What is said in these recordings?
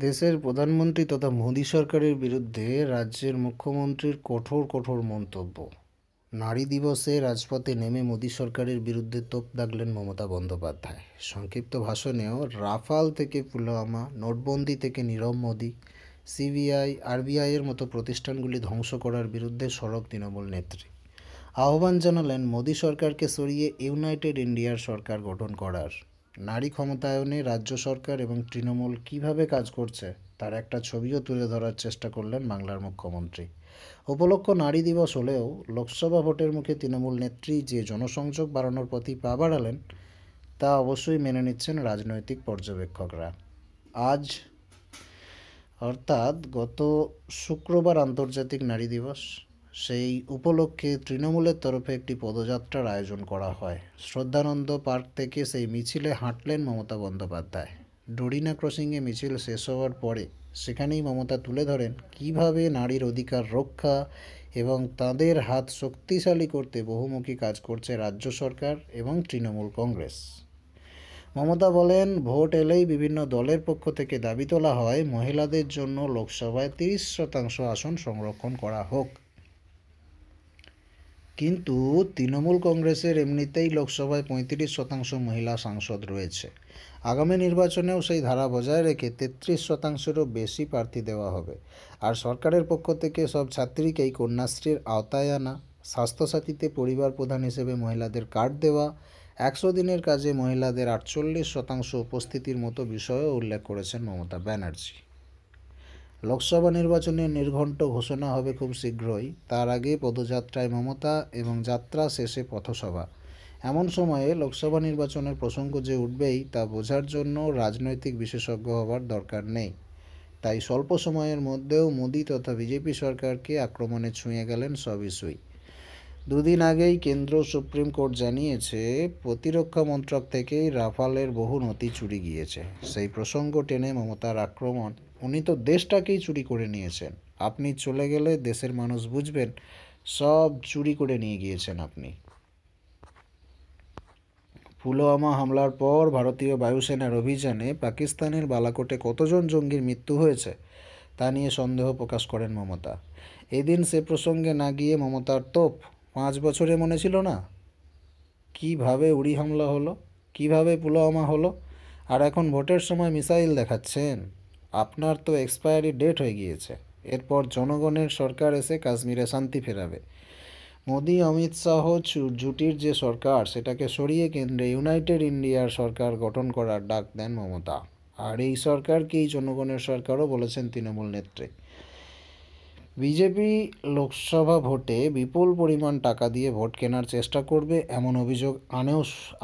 দেশের প্রধানমন্ত্রী তথা মোদী সরকারের বিরুদ্ধে রাজ্যের মুখ্যমন্ত্রীর কঠোর কঠোর মন্তব্য। নারী দিবসে রাজপথে নেমে মোদী সরকারের বিরুদ্ধে তোপ দাগলেন মমতা বন্দ্যোপাধ্যায়। সংক্ষিপ্ত ভাষণেও রাফাল থেকে পুলওয়ামা, নোটবন্দি থেকে নীরব মোদী, সিবিআই আরবিআইয়ের মতো প্রতিষ্ঠানগুলি ধ্বংস করার বিরুদ্ধে সড়ক তৃণমূল নেত্রী। আহ্বান জানালেন, মোদী সরকারকে সরিয়ে ইউনাইটেড ইন্ডিয়ার সরকার গঠন করার। নারী ক্ষমতায়নে রাজ্য সরকার এবং তৃণমূল কীভাবে কাজ করছে, তার একটা ছবিও তুলে ধরার চেষ্টা করলেন বাংলার মুখ্যমন্ত্রী। উপলক্ষ নারী দিবস হলেও লোকসভা ভোটের মুখে তৃণমূল নেত্রী যে জনসংযোগ বাড়ানোর প্রতি পা বাড়ালেন, তা অবশ্যই মেনে নিচ্ছেন রাজনৈতিক পর্যবেক্ষকরা। আজ, অর্থাৎ গত শুক্রবার আন্তর্জাতিক নারী দিবস সেই উপলক্ষে তৃণমূলের তরফে একটি পদযাত্রার আয়োজন করা হয়। শ্রদ্ধানন্দ পার্ক থেকে সেই মিছিলে হাঁটলেন মমতা বন্দ্যোপাধ্যায়। ডরিনা ক্রসিংয়ে মিছিল শেষ হওয়ার পরে সেখানেই মমতা তুলে ধরেন কীভাবে নারীর অধিকার রক্ষা এবং তাদের হাত শক্তিশালী করতে বহুমুখী কাজ করছে রাজ্য সরকার এবং তৃণমূল কংগ্রেস। মমতা বলেন, ভোট এলেই বিভিন্ন দলের পক্ষ থেকে দাবি তোলা হয়, মহিলাদের জন্য লোকসভায় তিরিশ শতাংশ আসন সংরক্ষণ করা হোক। কিন্তু তৃণমূল কংগ্রেসের এমনিতেই লোকসভায় পঁয়ত্রিশ শতাংশ মহিলা সাংসদ রয়েছে। আগামী নির্বাচনেও সেই ধারা বজায় রেখে তেত্রিশ শতাংশেরও বেশি প্রার্থী দেওয়া হবে। আর সরকারের পক্ষ থেকে সব ছাত্রীকেই কন্যাশ্রীর আওতায় আনা, স্বাস্থ্যসাথীতে পরিবার প্রধান হিসেবে মহিলাদের কার্ড দেওয়া, একশো দিনের কাজে মহিলাদের আটচল্লিশ শতাংশ উপস্থিতির মতো বিষয়েও উল্লেখ করেছেন মমতা ব্যানার্জি। লোকসভা নির্বাচনের নির্ঘণ্ট ঘোষণা হবে খুব শীঘ্রই। তার আগে পদযাত্রায় মমতা এবং যাত্রা শেষে পথসভা। এমন সময়ে লোকসভা নির্বাচনের প্রসঙ্গ যে উঠবেই তা বোঝার জন্য রাজনৈতিক বিশেষজ্ঞ হবার দরকার নেই। তাই স্বল্প সময়ের মধ্যেও মোদী তথা বিজেপি সরকারকে আক্রমণে ছুঁয়ে গেলেন সব ইস্যুই দুদিন আগেই কেন্দ্র সুপ্রিম কোর্ট জানিয়েছে, প্রতিরক্ষা মন্ত্রক থেকেই রাফালের বহু নথি চুরি গিয়েছে। সেই প্রসঙ্গ টেনে মমতার আক্রমণ উনি তো দেশটাকেই চুরি করে নিয়েছেন। আপনি চলে গেলে দেশের মানুষ বুঝবেন, সব চুরি করে নিয়ে গিয়েছেন আপনি। পুলওয়ামা হামলার পর ভারতীয় বায়ুসেনার অভিযানে পাকিস্তানের বালাকোটে কতজন জঙ্গির মৃত্যু হয়েছে, তা নিয়ে সন্দেহ প্রকাশ করেন মমতা। এদিন সে প্রসঙ্গে না গিয়ে মমতার তোপ পাঁচ বছরে মনে ছিল না? কীভাবে উড়ি হামলা হলো? কীভাবে পুলওয়ামা হলো? আর এখন ভোটের সময় মিসাইল দেখাচ্ছেন? আপনার তো এক্সপায়ারি ডেট হয়ে গিয়েছে। এরপর জনগণের সরকার এসে কাশ্মীরে শান্তি ফেরাবে। মোদি, অমিত শাহ জুটির যে সরকার, সেটাকে সরিয়ে কেন্দ্রে ইউনাইটেড ইন্ডিয়ার সরকার গঠন করার ডাক দেন মমতা। আর এই সরকারকেই জনগণের সরকারও বলেছেন তৃণমূল নেত্রী। বিজেপি লোকসভা ভোটে বিপুল পরিমাণ টাকা দিয়ে ভোট কেনার চেষ্টা করবে এমন অভিযোগ আনেও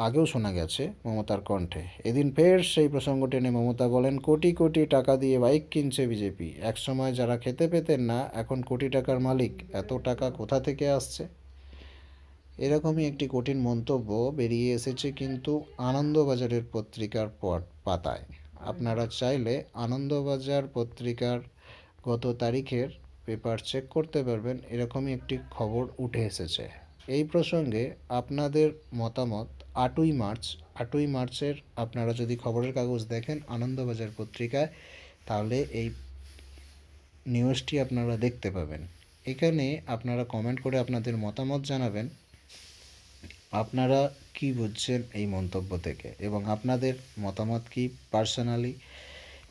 আগেও শোনা গেছে মমতার কণ্ঠে। এদিন ফের সেই প্রসঙ্গ টেনে মমতা বলেন, কোটি কোটি টাকা দিয়ে বাইক কিনছে বিজেপি। একসময় যারা খেতে পেতেন না, এখন কোটি টাকার মালিক। এত টাকা কোথা থেকে আসছে? এরকমই একটি কঠিন মন্তব্য বেরিয়ে এসেছে কিন্তু আনন্দবাজারের পত্রিকার পাতায়। আপনারা চাইলে আনন্দবাজার পত্রিকার গত তারিখের পেপার চেক করতে পারবেন, এরকমই একটি খবর উঠে এসেছে। এই প্রসঙ্গে আপনাদের মতামত, আটই মার্চ, আটই মার্চের আপনারা যদি খবরের কাগজ দেখেন আনন্দবাজার পত্রিকায়, তাহলে এই নিউজটি আপনারা দেখতে পাবেন। এখানে আপনারা কমেন্ট করে আপনাদের মতামত জানাবেন, আপনারা কি বুঝছেন এই মন্তব্য থেকে এবং আপনাদের মতামত কি পার্সোনালি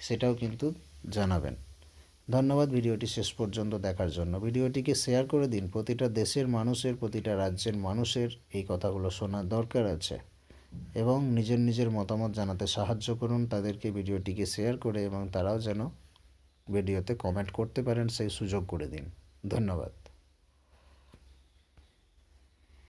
সেটাও কিন্তু জানাবেন। ধন্যবাদ ভিডিওটি শেষ পর্যন্ত দেখার জন্য। ভিডিওটিকে শেয়ার করে দিন। প্রতিটা দেশের মানুষের, প্রতিটা রাজ্যের মানুষের এই কথাগুলো শোনার দরকার আছে এবং নিজের নিজের মতামত জানাতে সাহায্য করুন। তাদেরকে ভিডিওটিকে শেয়ার করে এবং তারাও যেন ভিডিওতে কমেন্ট করতে পারেন, সেই সুযোগ করে দিন। ধন্যবাদ।